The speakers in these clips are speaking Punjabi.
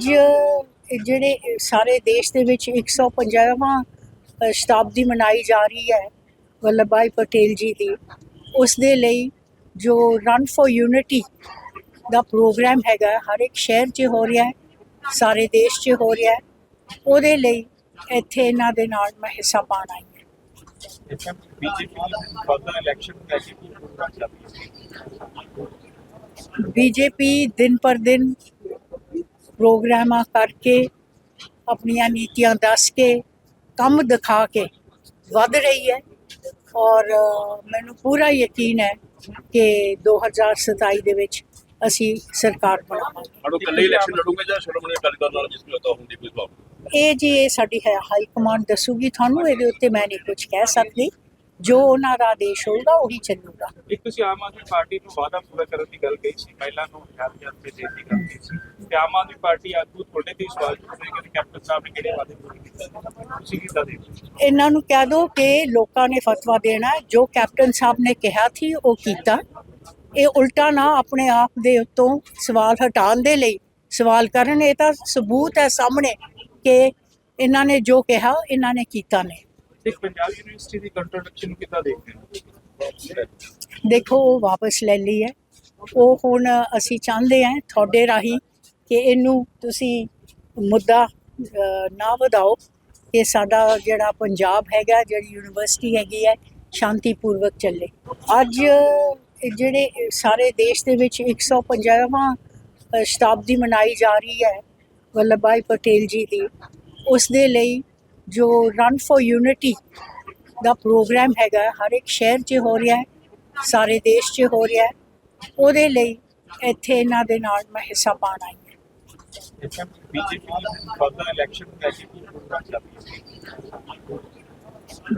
ਅੱਜ ਜਿਹੜੇ ਸਾਰੇ ਦੇਸ਼ ਦੇ ਵਿੱਚ 150ਵਾਂ ਅ, ਸ਼ਤਾਬਦੀ ਮਨਾਈ ਜਾ ਰਹੀ ਹੈ ਵੱਲਭ ਭਾਈ ਪਟੇਲ ਜੀ ਦੀ। ਉਸ ਦੇ ਲਈ ਜੋ ਰਨ ਫॉर ਯੂਨਿਟੀ ਦਾ ਪ੍ਰੋਗਰਾਮ ਹੈਗਾ ਹਰ ਇੱਕ ਸ਼ਹਿਰ 'ਚ ਹੋ ਰਿਹਾ ਹੈ ਸਾਰੇ ਦੇਸ਼ 'ਚ ਹੋ ਰਿਹਾ ਹੈ ਉਹਦੇ ਲਈ ਇੱਥੇ ਇਹਨਾਂ ਦੇ ਨਾਲ ਮੈਂ ਹਿੱਸਾ ਪਾਉਣ ਆਈ ਹੈ? ਬੀਜੇਪੀ ਦਿਨ ਪਰ ਦਿਨ ਪ੍ਰੋਗਰਾਮਾਂ ਕਰਕੇ ਆਪਣੀਆਂ ਨੀਤੀਆਂ ਦੱਸ ਕੇ ਕੰਮ ਦਿਖਾ ਕੇ ਵੱਧ ਰਹੀ ਹੈ। ਔਰ ਮੈਨੂੰ ਪੂਰਾ ਯਕੀਨ ਹੈ ਕਿ 2027 ਦੇ ਵਿੱਚ ਅਸੀਂ ਸਰਕਾਰ ਬਣਾਵਾਂਗੇ। ਅੜੋ ਕੱਲੇ ਇਲੈਕਸ਼ਨ ਲੜੂਗੇ ਜਾਂ ਸ਼੍ਰੋਮਣੀ ਅਕਾਲੀ ਦਲ ਨਾਲ ਜਿਸ ਨੂੰ ਤਾਂ ਹੁੰਦੀ ਕੋਈ ਪ੍ਰੋਬਲਮ ਇਹ ਜੀ ਇਹ ਸਾਡੀ ਹੈ ਹਾਈ ਕਮਾਂਡ ਦੱਸੂਗੀ। ਤੁਹਾਨੂੰ ਇਹਦੇ ਉੱਤੇ ਮੈਂ ਨਹੀਂ ਕੁਝ ਕਹਿ ਸਕਦੀ। ਜੋ ਉਹਨਾਂ ਦਾ ਆਦੇਸ਼ ਹੋਊਗਾ ਉਹੀ ਚੱਲੂਗਾ। ਇੱਕ ਤੁਸੀਂ ਆਮ ਆਦਮੀ ਪਾਰਟੀ ਨੂੰ ਵਾਅਦਾ ਪੂਰਾ ਕਰਨ ਦੀ ਗੱਲ ਕਹੀ ਸੀ ਮਹਿਲਾ ਨੂੰ 1000 ਰੁਪਏ ਦੇਣ ਦੀ ਗੱਲ ਕਹੀ ਸੀ। ਤੇ ਆਮ ਆਦਮੀ ਪਾਰਟੀ ਆਗੂ ਤੁਹਾਡੇ ਤੇ ਸਵਾਲ ਚੁੱਕਦੇ ਕਿ ਕੈਪਟਨ ਸਾਹਿਬ ਨੇ ਕਿਹੜੇ ਵਾਅਦੇ ਪੂਰੇ ਕੀਤੇ ਤੁਸੀਂ ਕਿੱਦਾਂ ਹੋ? ਇਹਨਾਂ ਨੂੰ ਕਹਿ ਦਿਓ ਕਿ ਲੋਕਾਂ ਨੇ ਫਤਵਾ ਦੇਣਾ ਜੋ ਕੈਪਟਨ ਸਾਹਿਬ ਨੇ ਕਿਹਾ ਸੀ ਉਹ ਕੀਤਾ। ਇਹ ਉਲਟਾ ਨਾ ਆਪਣੇ ਆਪ ਦੇ ਉੱਤੋਂ ਸਵਾਲ ਹਟਾਉਣ ਦੇ ਲਈ ਸਵਾਲ ਕਰਨ। ਇਹ ਤਾਂ ਸਬੂਤ ਹੈ ਸਾਹਮਣੇ ਕਿ ਇਹਨਾਂ ਨੇ ਜੋ ਕਿਹਾ ਇਹਨਾਂ ਨੇ ਕੀਤਾ ਨੇ ਇੱਕ ਪੰਜਾਬ ਯੂਨੀਵਰਸਿਟੀ ਦੀ ਕੰਟਰੋਡਕਸ਼ਨ ਨੂੰ ਕਿੱਦਾਂ ਦੇਖਦੇ ਹੋ? ਦੇਖੋ ਉਹ ਵਾਪਸ ਲੈ ਲਈ ਹੈ। ਉਹ ਹੁਣ ਅਸੀਂ ਚਾਹੁੰਦੇ ਹਾਂ ਤੁਹਾਡੇ ਰਾਹੀਂ ਕਿ ਇਹਨੂੰ ਤੁਸੀਂ ਮੁੱਦਾ ਨਾ ਵਧਾਓ। ਕਿ ਸਾਡਾ ਜਿਹੜਾ ਪੰਜਾਬ ਹੈਗਾ ਜਿਹੜੀ ਯੂਨੀਵਰਸਿਟੀ ਹੈਗੀ ਹੈ ਸ਼ਾਂਤੀਪੂਰਵਕ ਚੱਲੇ। ਅੱਜ ਜਿਹੜੇ ਸਾਰੇ ਦੇਸ਼ ਦੇ ਵਿੱਚ 150ਵਾਂ ਅ, ਸ਼ਤਾਬਦੀ ਮਨਾਈ ਜਾ ਰਹੀ ਹੈ ਵੱਲਭ ਭਾਈ ਪਟੇਲ ਜੀ ਦੀ। ਉਸ ਦੇ ਲਈ ਜੋ ਰਨ ਫॉर ਯੂਨਿਟੀ ਦਾ ਪ੍ਰੋਗਰਾਮ ਹੈਗਾ ਹਰ ਇੱਕ ਸ਼ਹਿਰ 'ਚ ਹੋ ਰਿਹਾ ਹੈ ਸਾਰੇ ਦੇਸ਼ 'ਚ ਹੋ ਰਿਹਾ ਹੈ ਉਹਦੇ ਲਈ ਇੱਥੇ ਇਹਨਾਂ ਦੇ ਨਾਲ ਮੈਂ ਹਿੱਸਾ ਪਾਉਣ ਆਈ ਹੈ।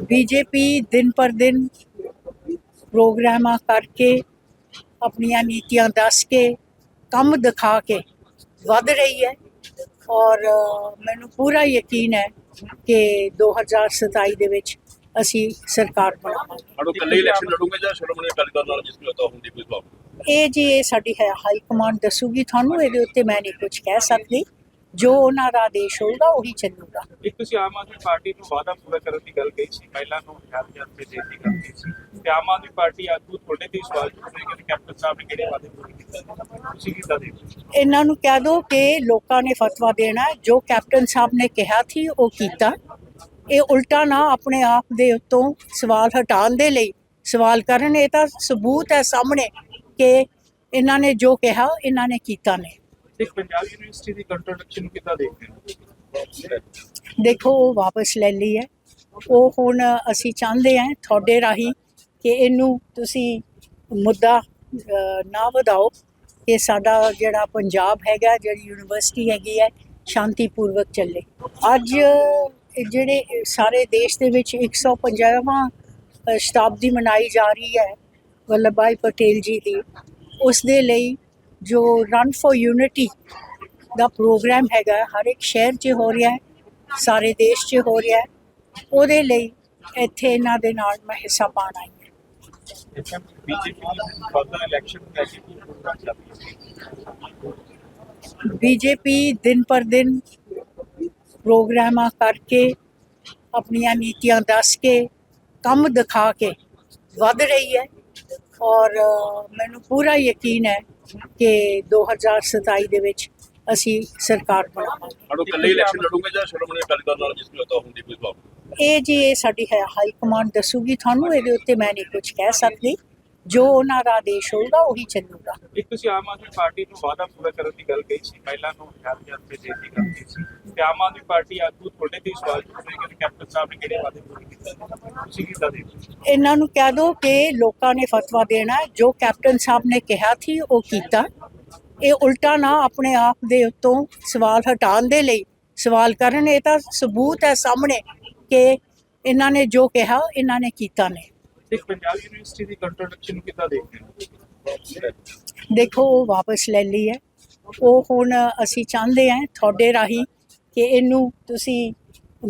ਬੀਜੇਪੀ ਦਿਨ ਪਰ ਦਿਨ ਪ੍ਰੋਗਰਾਮਾਂ ਕਰਕੇ ਆਪਣੀਆਂ ਨੀਤੀਆਂ ਦੱਸ ਕੇ ਕੰਮ ਦਿਖਾ ਕੇ ਵੱਧ ਰਹੀ ਹੈ। ਔਰ ਮੈਨੂੰ ਪੂਰਾ ਯਕੀਨ ਹੈ ਕਿ 2027 ਦੇ ਵਿੱਚ ਅਸੀਂ ਸਰਕਾਰ ਬਣਾਵਾਂਗੇ ਅੜੋ ਕੱਲੇ ਇਲੈਕਸ਼ਨ ਲੜੂਗੇ ਜਾਂ ਸ਼੍ਰੋਮਣੀ ਅਕਾਲੀ ਦਲ ਨਾਲ ਜਿਸ ਨੂੰ ਤਾਂ ਹੁੰਦੀ ਕੋਈ ਪ੍ਰੋਬਲਮ ਇਹ ਜੀ ਇਹ ਸਾਡੀ ਹੈ ਹਾਈ ਕਮਾਂਡ ਦੱਸੂਗੀ ਤੁਹਾਨੂੰ ਇਹਦੇ ਉੱਤੇ ਮੈਂ ਨਹੀਂ ਕੁਝ ਕਹਿ ਸਕਦੀ। ਜੋ ਉਹਨਾਂ ਦਾ ਆਦੇਸ਼ ਹੋਊਗਾ ਉਹੀ ਚੱਲੂਗਾ। ਇੱਕ ਤੁਸੀਂ ਆਮ ਆਦਮੀ ਪਾਰਟੀ ਨੂੰ ਵਾਅਦਾ ਪੂਰਾ ਕਰਨ ਦੀ ਗੱਲ ਕਹੀ ਸੀ ਮਹਿਲਾ ਨੂੰ 1000 ਰੁਪਏ ਦੇਣ ਦੀ ਗੱਲ ਕਹੀ ਸੀ ਤੇ ਆਮ ਆਦਮੀ ਪਾਰਟੀ ਆਗੂ ਤੁਹਾਡੇ ਤੇ ਸਵਾਲ ਚੁੱਕਦੇ ਕਿ ਕੈਪਟਨ ਸਾਹਿਬ ਨੇ ਕਿਹੜੇ ਵਾਅਦੇ ਪੂਰੇ ਕੀਤੇ ਤੁਸੀਂ ਕਿੱਦਾਂ ਹੋ? ਇਹਨਾਂ ਨੂੰ ਕਹਿ ਦਿਓ ਕਿ ਲੋਕਾਂ ਨੇ ਫਤਵਾ ਦੇਣਾ ਜੋ ਕੈਪਟਨ ਸਾਹਿਬ ਨੇ ਕਿਹਾ ਸੀ ਉਹ ਕੀਤਾ। ਇਹ ਉਲਟਾ ਨਾ ਆਪਣੇ ਆਪ ਦੇ ਉੱਤੋਂ ਸਵਾਲ ਹਟਾਉਣ ਦੇ ਲਈ ਸਵਾਲ ਕਰਨ। ਇਹ ਤਾਂ ਸਬੂਤ ਹੈ ਸਾਹਮਣੇ ਕਿ ਇਹਨਾਂ ਨੇ ਜੋ ਕਿਹਾ ਇਹਨਾਂ ਨੇ ਕੀਤਾ ਨੇ ਇੱਕ ਪੰਜਾਬ ਯੂਨੀਵਰਸਿਟੀ ਦੀ ਕੰਟਰੋਡਕਸ਼ਨ ਨੂੰ ਕਿੱਦਾਂ ਦੇਖਦੇ ਹੋ? ਦੇਖੋ ਉਹ ਵਾਪਸ ਲੈ ਲਈ ਹੈ। ਉਹ ਹੁਣ ਅਸੀਂ ਚਾਹੁੰਦੇ ਹਾਂ ਤੁਹਾਡੇ ਰਾਹੀਂ ਕਿ ਇਹਨੂੰ ਤੁਸੀਂ ਮੁੱਦਾ ਨਾ ਵਧਾਓ। ਕਿ ਸਾਡਾ ਜਿਹੜਾ ਪੰਜਾਬ ਹੈਗਾ ਜਿਹੜੀ ਯੂਨੀਵਰਸਿਟੀ ਹੈਗੀ ਹੈ ਸ਼ਾਂਤੀਪੂਰਵਕ ਚੱਲੇ। ਅੱਜ ਜਿਹੜੇ ਸਾਰੇ ਦੇਸ਼ ਦੇ ਵਿੱਚ 150ਵਾਂ ਅ, ਸ਼ਤਾਬਦੀ ਮਨਾਈ ਜਾ ਰਹੀ ਹੈ ਵੱਲਭ ਭਾਈ ਪਟੇਲ ਜੀ ਦੀ। ਉਸ ਦੇ ਲਈ ਜੋ ਰਨ ਫॉर ਯੂਨਿਟੀ ਦਾ ਪ੍ਰੋਗਰਾਮ ਹੈਗਾ ਹਰ ਇੱਕ ਸ਼ਹਿਰ 'ਚ ਹੋ ਰਿਹਾ ਹੈ ਸਾਰੇ ਦੇਸ਼ 'ਚ ਹੋ ਰਿਹਾ ਹੈ ਉਹਦੇ ਲਈ ਇੱਥੇ ਇਹਨਾਂ ਦੇ ਨਾਲ ਮੈਂ ਹਿੱਸਾ ਪਾਉਣ ਆਈ ਹਾਂ। ਬੀਜੇਪੀ ਦਿਨ ਪਰ ਦਿਨ ਪ੍ਰੋਗਰਾਮਾਂ ਕਰਕੇ ਆਪਣੀਆਂ ਨੀਤੀਆਂ ਦੱਸ ਕੇ ਕੰਮ ਦਿਖਾ ਕੇ ਵੱਧ ਰਹੀ ਹੈ ਔਰ ਮੈਨੂੰ ਪੂਰਾ ਯਕੀਨ ਹੈ ਕਿ 2027 ਦੇ ਵਿੱਚ ਅਸੀਂ ਸਰਕਾਰ ਬਣਾਵਾਂਗੇ। ਅੜੋ ਕੱਲੇ ਇਲੈਕਸ਼ਨ ਲੜੂਗੇ ਜਾਂ ਸ਼੍ਰੋਮਣੀ ਅਕਾਲੀ ਦਲ ਨਾਲ ਜਿਸ ਨੂੰ ਤਾਂ ਹੁੰਦੀ ਕੋਈ ਪ੍ਰੋਬਲਮ ਇਹ ਜੀ ਇਹ ਸਾਡੀ ਹੈ ਹਾਈ ਕਮਾਂਡ ਦੱਸੂਗੀ ਤੁਹਾਨੂੰ ਇਹਦੇ ਉੱਤੇ ਮੈਂ ਨਹੀਂ ਕੁਝ ਕਹਿ ਸਕਦੀ। ਜੋ ਉਹਨਾਂ ਦਾ ਆਦੇਸ਼ ਹੋਊਗਾ ਉਹੀ ਚੱਲੂਗਾ। ਇੱਕ ਤੁਸੀਂ ਆਮ ਆਦਮੀ ਪਾਰਟੀ ਨੂੰ ਵਾਅਦਾ ਪੂਰਾ ਕਰਨ ਦੀ ਗੱਲ ਕਹੀ ਸੀ ਮਹਿਲਾ ਨੂੰ 1000 ਰੁਪਏ ਦੇਣ ਦੀ ਗੱਲ ਸੀ। ਤੇ ਆਮ ਆਦਮੀ ਪਾਰਟੀ ਆਗੂ ਤੁਹਾਡੇ ਤੇ ਸਵਾਲ ਚੁੱਕਦੇ ਕਿ ਕੈਪਟਨ ਸਾਹਿਬ ਨੇ ਕਿਹੜੇ ਵਾਅਦੇ ਪੂਰੇ ਕੀਤੇ ਤੁਸੀਂ ਦੇਖਦੇ ਹੋ? ਇਹਨਾਂ ਨੂੰ ਕਹਿ ਦਿਓ ਕਿ ਲੋਕਾਂ ਨੇ ਫਤਵਾ ਦੇਣਾ ਹੈ, ਜੋ ਕੈਪਟਨ ਸਾਹਿਬ ਨੇ ਕਿਹਾ ਸੀ ਉਹ ਕੀਤਾ। ਇਹ ਉਲਟਾ ਨਾ ਆਪਣੇ ਆਪ ਦੇ ਉੱਤੋਂ ਸਵਾਲ ਹਟਾਉਣ ਦੇ ਲਈ ਸਵਾਲ ਕਰਨ। ਇਹ ਤਾਂ ਸਬੂਤ ਹੈ ਸਾਹਮਣੇ ਕਿ ਇਹਨਾਂ ਨੇ ਜੋ ਕਿਹਾ ਇਹਨਾਂ ਨੇ ਕੀਤਾ ਨੇ ਇੱਕ ਪੰਜਾਬ ਯੂਨੀਵਰਸਿਟੀ ਦੀ ਕੰਟਰੋਡਕਸ਼ਨ ਨੂੰ ਕਿੱਦਾਂ ਦੇਖਦੇ ਹੋ? ਦੇਖੋ ਉਹ ਵਾਪਸ ਲੈ ਲਈ ਹੈ। ਉਹ ਹੁਣ ਅਸੀਂ ਚਾਹੁੰਦੇ ਹਾਂ ਤੁਹਾਡੇ ਰਾਹੀਂ ਕਿ ਇਹਨੂੰ ਤੁਸੀਂ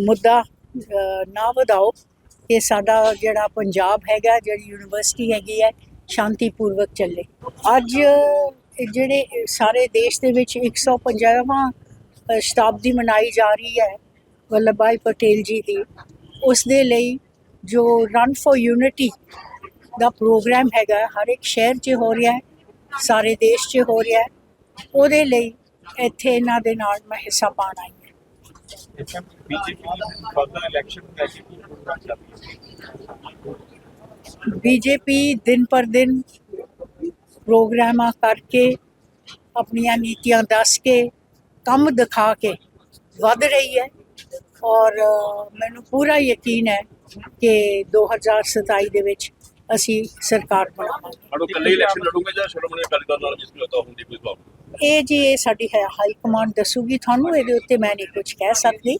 ਮੁੱਦਾ ਨਾ ਵਧਾਓ। ਕਿ ਸਾਡਾ ਜਿਹੜਾ ਪੰਜਾਬ ਹੈਗਾ ਜਿਹੜੀ ਯੂਨੀਵਰਸਿਟੀ ਹੈਗੀ ਹੈ ਸ਼ਾਂਤੀਪੂਰਵਕ ਚੱਲੇ। ਅੱਜ ਜਿਹੜੇ ਸਾਰੇ ਦੇਸ਼ ਦੇ ਵਿੱਚ 150ਵਾਂ ਅ, ਸ਼ਤਾਬਦੀ ਮਨਾਈ ਜਾ ਰਹੀ ਹੈ ਵੱਲਭ ਭਾਈ ਪਟੇਲ ਜੀ ਦੀ ਉਸ ਦੇ ਲਈ ਜੋ ਰਨ ਫॉर ਯੂਨਿਟੀ ਦਾ ਪ੍ਰੋਗਰਾਮ ਹੈਗਾ ਹਰ ਇੱਕ ਸ਼ਹਿਰ 'ਚ ਹੋ ਰਿਹਾ ਹੈ ਸਾਰੇ ਦੇਸ਼ 'ਚ ਹੋ ਰਿਹਾ ਹੈ ਉਹਦੇ ਲਈ ਇੱਥੇ ਇਹਨਾਂ ਦੇ ਨਾਲ ਮੈਂ ਹਿੱਸਾ ਪਾਉਣ ਆਈ ਹਾਂ। ਬੀਜੇਪੀ ਦਿਨ ਪਰ ਦਿਨ ਪ੍ਰੋਗਰਾਮਾਂ ਕਰਕੇ ਆਪਣੀਆਂ ਨੀਤੀਆਂ ਦੱਸ ਕੇ ਕੰਮ ਦਿਖਾ ਕੇ ਵੱਧ ਰਹੀ ਹੈ ਔਰ ਮੈਨੂੰ ਪੂਰਾ ਯਕੀਨ ਹੈ ਕਿ 2027 ਦੇ ਵਿੱਚ ਅਸੀਂ ਸਰਕਾਰ ਬਣਾਵਾਂਗੇ। ਅੜੋ ਕੱਲੇ ਇਲੈਕਸ਼ਨ ਲੜੂਗੇ ਜਾਂ ਸ਼੍ਰੋਮਣੀ ਅਕਾਲੀ ਦਲ ਨਾਲ ਜਿਸ ਨੂੰ ਹੁੰਦੀ ਕੋਈ ਭਾਵ ਇਹ ਜੀ ਇਹ ਸਾਡੀ ਹੈ ਹਾਈ ਕਮਾਂਡ ਦੱਸੂਗੀ। ਤੁਹਾਨੂੰ ਇਹਦੇ ਉੱਤੇ ਮੈਂ ਨਹੀਂ ਕੁਝ ਕਹਿ ਸਕਦੀ।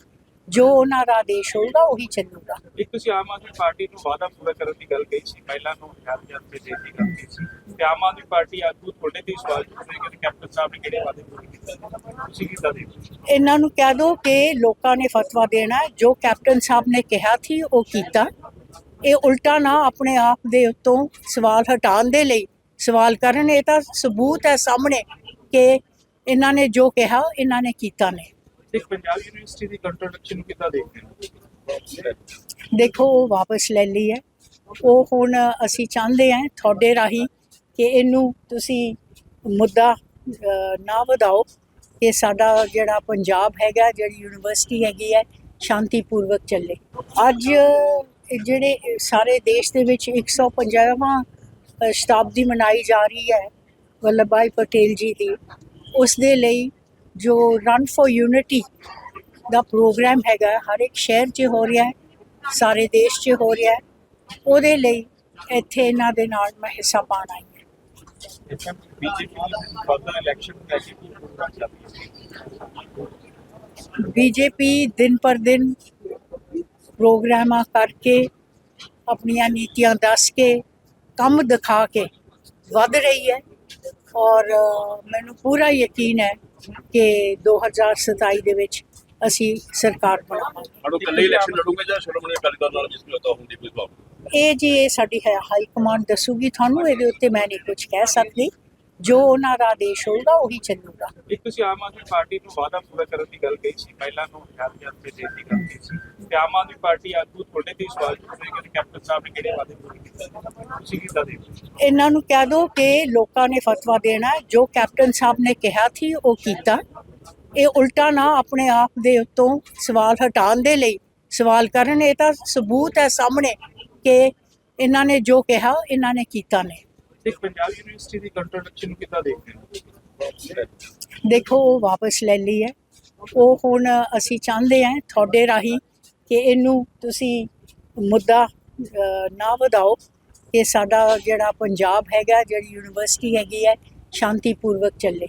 ਜੋ ਉਹਨਾਂ ਦਾ ਆਦੇਸ਼ ਹੋਊਗਾ ਉਹੀ ਚੱਲੂਗਾ। ਇੱਕ ਤੁਸੀਂ ਆਮ ਆਦਮੀ ਪਾਰਟੀ ਨੂੰ ਵਾਅਦਾ ਪੂਰਾ ਕਰਨ ਦੀ ਗੱਲ ਕਹੀ ਸੀ ਪਹਿਲਾਂ ਨੂੰ ਹਜ਼ਾਰ ਹਜ਼ਾਰ ਰੁਪਏ ਦੇਣ ਦੀ ਗੱਲ ਕਹੀ ਸੀ। ਤੇ ਆਮ ਆਦਮੀ ਪਾਰਟੀ ਆਗੂ ਤੁਹਾਡੇ ਤੇ ਸਵਾਲ ਚੁੱਕ ਰਹੇ ਕਿ ਕੈਪਟਨ ਸਾਹਿਬ ਨੇ ਕਿਹੜੇ ਵਾਅਦੇ ਪੂਰੇ ਕੀਤੇ ਤੁਸੀਂ ਕਿੱਦਾਂ ਦੇ ਇਹਨਾਂ ਨੂੰ ਕਹਿ ਦਿਓ ਕਿ ਲੋਕਾਂ ਨੇ ਫਤਵਾ ਦੇਣਾ। ਜੋ ਕੈਪਟਨ ਸਾਹਿਬ ਨੇ ਕਿਹਾ ਸੀ ਉਹ ਕੀਤਾ। ਇਹ ਉਲਟਾ ਨਾ ਆਪਣੇ ਆਪ ਦੇ ਉੱਤੋਂ ਸਵਾਲ ਹਟਾਉਣ ਦੇ ਲਈ ਸਵਾਲ ਕਰਨ। ਇਹ ਤਾਂ ਸਬੂਤ ਹੈ ਸਾਹਮਣੇ ਕਿ ਇਹਨਾਂ ਨੇ ਜੋ ਕਿਹਾ ਇਹਨਾਂ ਨੇ ਕੀਤਾ ਨੇ ਇੱਕ ਪੰਜਾਬ ਯੂਨੀਵਰਸਿਟੀ ਦੀ ਕੰਟਰੋਡਕਸ਼ਨ ਨੂੰ ਕਿੱਦਾਂ ਦੇਖਦੇ ਹੋ? ਦੇਖੋ ਉਹ ਵਾਪਸ ਲੈ ਲਈ ਹੈ। ਉਹ ਹੁਣ ਅਸੀਂ ਚਾਹੁੰਦੇ ਹਾਂ ਤੁਹਾਡੇ ਰਾਹੀਂ ਕਿ ਇਹਨੂੰ ਤੁਸੀਂ ਮੁੱਦਾ ਨਾ ਵਧਾਓ। ਕਿ ਸਾਡਾ ਜਿਹੜਾ ਪੰਜਾਬ ਹੈਗਾ ਜਿਹੜੀ ਯੂਨੀਵਰਸਿਟੀ ਹੈਗੀ ਹੈ ਸ਼ਾਂਤੀਪੂਰਵਕ ਚੱਲੇ। ਅੱਜ ਜਿਹੜੇ ਸਾਰੇ ਦੇਸ਼ ਦੇ ਵਿੱਚ 150ਵਾਂ ਅ, ਸ਼ਤਾਬਦੀ ਮਨਾਈ ਜਾ ਰਹੀ ਹੈ ਵੱਲਭ ਭਾਈ ਪਟੇਲ ਜੀ ਦੀ। ਉਸ ਦੇ ਲਈ ਜੋ ਰਨ ਫॉर ਯੂਨਿਟੀ ਦਾ ਪ੍ਰੋਗਰਾਮ ਹੈਗਾ ਹਰ ਇੱਕ ਸ਼ਹਿਰ 'ਚ ਹੋ ਰਿਹਾ ਹੈ ਸਾਰੇ ਦੇਸ਼ 'ਚ ਹੋ ਰਿਹਾ ਹੈ ਉਹਦੇ ਲਈ ਇੱਥੇ ਇਹਨਾਂ ਦੇ ਨਾਲ ਮੈਂ ਹਿੱਸਾ ਪਾਉਣ ਆਈ ਹਾਂ। ਬੀਜੇਪੀ ਦਿਨ ਪਰ ਦਿਨ ਪ੍ਰੋਗਰਾਮਾਂ ਕਰਕੇ ਆਪਣੀਆਂ ਨੀਤੀਆਂ ਦੱਸ ਕੇ ਕੰਮ ਦਿਖਾ ਕੇ ਵੱਧ ਰਹੀ ਹੈ ਔਰ ਮੈਨੂੰ ਪੂਰਾ ਯਕੀਨ ਹੈ ਕਿ 2027 ਦੇ ਵਿੱਚ ਅਸੀਂ ਸਰਕਾਰ ਬਣਾਵਾਂਗੇ। ਅੜੋ ਕੱਲੇ ਇਲੈਕਸ਼ਨ ਲੜੂਗੇ ਜਾਂ ਸ਼੍ਰੋਮਣੀ ਅਕਾਲੀ ਦਲ ਨਾਲ ਜਿਸ ਨੂੰ ਹੁੰਦੀ ਕੋਈ ਭਾਵ ਇਹ ਜੀ ਇਹ ਸਾਡੀ ਹੈ ਹਾਈ ਕਮਾਂਡ ਦੱਸੂਗੀ ਤੁਹਾਨੂੰ ਇਹਦੇ ਉੱਤੇ ਮੈਂ ਨਹੀਂ ਕੁਝ ਕਹਿ ਸਕਦੀ। ਜੋ ਉਹਨਾਂ ਦਾ ਆਦੇਸ਼ ਹੋਊਗਾ ਉਹੀ ਚੱਲੂਗਾ। ਇੱਕ ਤੁਸੀਂ ਆਮ ਆਦਮੀ ਪਾਰਟੀ ਨੂੰ ਵਾਅਦਾ ਪੂਰਾ ਕਰਨ ਦੀ ਗੱਲ ਕਹੀ ਸੀ ਪਹਿਲਾਂ ਨੂੰ ਹਜ਼ਾਰ ਹਜ਼ਾਰ ਰੁਪਏ ਦੇਣ ਦੀ ਗੱਲ ਕਹੀ ਸੀ। ਤੇ ਆਮ ਆਦਮੀ ਪਾਰਟੀ ਆਗੂ ਤੁਹਾਡੇ ਤੇ ਹੀ ਸਵਾਲ ਚੁੱਕ ਰਹੇ ਕਿ ਕੈਪਟਨ ਸਾਹਿਬ ਨੇ ਕਿਹੜੇ ਵਾਅਦੇ ਪੂਰੇ ਕੀਤੇ? ਤੁਸੀਂ ਕਿੱਦਾਂ ਦੇ ਇਹਨਾਂ ਨੂੰ ਕਹਿ ਦਿਓ ਕਿ ਲੋਕਾਂ ਨੇ ਫਤਵਾ ਦੇਣਾ ਹੈ। ਜੋ ਕੈਪਟਨ ਸਾਹਿਬ ਨੇ ਕਿਹਾ ਸੀ ਉਹ ਕੀਤਾ। ਇਹ ਉਲਟਾ ਨਾ ਆਪਣੇ ਆਪ ਦੇ ਉੱਤੋਂ ਸਵਾਲ ਹਟਾਉਣ ਦੇ ਲਈ ਸਵਾਲ ਕਰਨ। ਇਹ ਤਾਂ ਸਬੂਤ ਹੈ ਸਾਹਮਣੇ ਕਿ ਇਹਨਾਂ ਨੇ ਜੋ ਕਿਹਾ ਇਹਨਾਂ ਨੇ ਕੀਤਾ ਨੇ ਇੱਕ ਪੰਜਾਬ ਯੂਨੀਵਰਸਿਟੀ ਦੀ ਕੰਟਰੋਡਕਸ਼ਨ ਨੂੰ ਕਿੱਦਾਂ ਦੇਖਦੇ ਹੋ? ਦੇਖੋ ਉਹ ਵਾਪਸ ਲੈ ਲਈ ਹੈ। ਉਹ ਹੁਣ ਅਸੀਂ ਚਾਹੁੰਦੇ ਹਾਂ ਤੁਹਾਡੇ ਰਾਹੀਂ ਕਿ ਇਹਨੂੰ ਤੁਸੀਂ ਮੁੱਦਾ ਅ, ਨਾ ਵਧਾਓ। ਕਿ ਸਾਡਾ ਜਿਹੜਾ ਪੰਜਾਬ ਹੈਗਾ ਜਿਹੜੀ ਯੂਨੀਵਰਸਿਟੀ ਹੈਗੀ ਹੈ ਸ਼ਾਂਤੀਪੂਰਵਕ ਚੱਲੇ।